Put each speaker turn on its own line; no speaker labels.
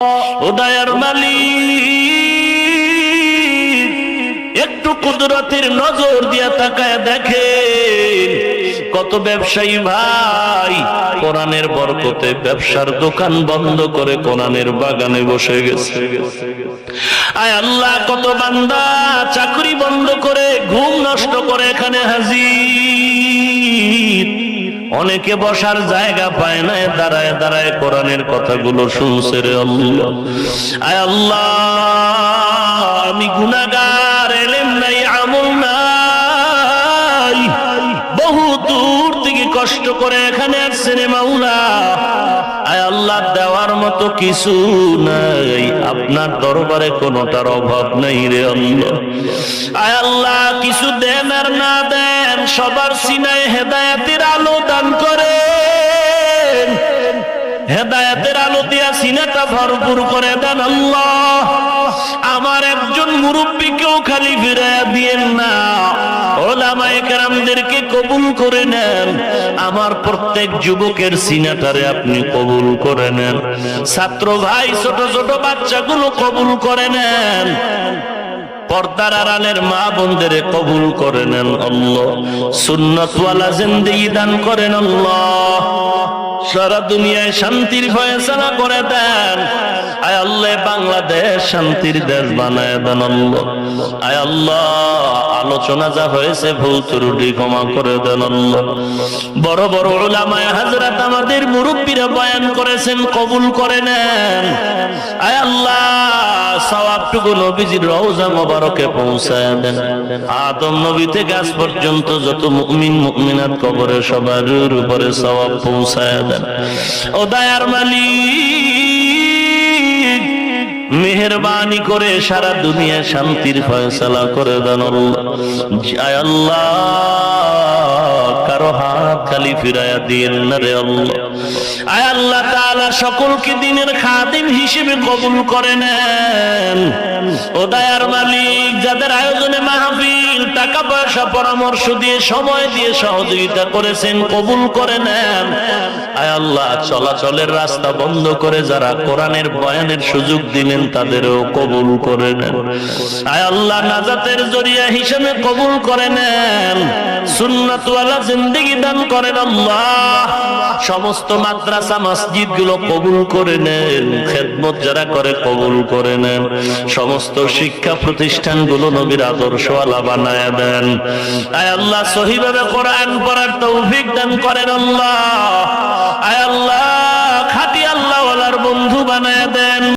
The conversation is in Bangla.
উদয়ের মালিক, একটু কুদরতের নজর দিয়া তাকায় দেখেন, কত ব্যবসায়ী ভাই, কোরআনের বরকতে ব্যবসার দোকান বন্ধ করে কোরআনের বাগানে বসে গেছে। আয় আল্লাহ, কত বান্দা চাকরি বন্ধ করে ঘুম নষ্ট করে এখানে হাজির। অনেকে বসার জায়গা পায় না দাঁড়ায় দাঁড়ায় কোরআনের কথাগুলো শুনছে রে আল্লাহ। আয় আল্লাহ, আমি গুনাগার কষ্ট করে এখানে আসছেন মাওলা। আয় আল্লাহ, দেওয়ার মতো কিছু নাই। আপনার দরবারে কোনোটার অভাব নাই রে আল্লাহ। আয় আল্লাহ, কিছু দেন আর না দেন, সবার সিনায় হেদায়াতের আলো দান করে হেদায়াতের আলো দিয়া সিনাটা ভরপুর করে দেন আল্লাহ। আমার একজন মুরব্বীকেও খালি ফিরাইয়া দিয়েন না। কেরামদেরকে কবুল করে নেন। আমার প্রত্যেক যুবকের সিনাটারে আপনি কবুল করে নেন। ছাত্র ভাই, ছোট ছোট বাচ্চাগুলো কবুল করে নেন। পর্দার আড়ালের মা বোনদের কবুল করে নেন আল্লাহ। সুন্নতওয়ালা জিন্দেগি দান করেন আল্লাহ। সারা দুনিয়ায় শান্তির ফয়সালা করে দেন। বাংলাদেশ শান্তির দেশ বানায় দেন আয় আল্লাহ, আলোচনা যা হয়েছে ভুল ত্রুটি ক্ষমা করে দেন বড় বড় ওলামায় হাজরাত আমাদের মুরব্বীরা বয়ান করেছেন, কবুল করে নেন। আয় আল্লাহ, সওয়াবটুকু নবীজির রওজা মোবারকে পৌঁছায় দেন। আদম নবী থেকে আজ পর্যন্ত যত মুমিন, মুমিনাত কবরে সবার উপরে সওয়াব পৌঁছায় দেন। ও দয়ার মালিক মেহরবানি করে সারা দুনিয়া শান্তির ফয়সালা করে দেন আল্লাহ। কারও হাত খালি ফিরাইয়া দিন না রে আল্লাহ। আয় আল্লাহ তাআলা, সকলকে দিনের খাদিম হিসেবে কবুল করে নেন। ও দায়ার মালিক, যাদের আয়োজনে মাহফিল টাকা পয়সা পরামর্শ দিয়ে, সময় দিয়ে সহযোগিতা করেছেন, কবুল করে নেন। আয় আল্লাহ, চলাচলের রাস্তা বন্ধ করে যারা কোরআনের বয়ানের সুযোগ দিলেন, তাদেরও কবুল করে নেন। আয় আল্লাহ, নাজাতের জরিয়া হিসেবে কবুল করে নেন। সুন্নাতওয়ালা জিন্দেগি দান করেন আল্লাহ। সমস্ত মাদ্রাসা মসজিদগুলো কবুল করে নেন। খেদমত যারা করে, কবুল করে নেন। সমস্ত শিক্ষা প্রতিষ্ঠানগুলো নবীর আদর্শওয়ালা বানায় দেন। আয় আল্লাহ, সহিভাবে কোরআন পড়ার তৌফিক দান করেন আল্লাহ। আয় আল্লাহ, খাটি আল্লাহ বন্ধু বানায় দেন।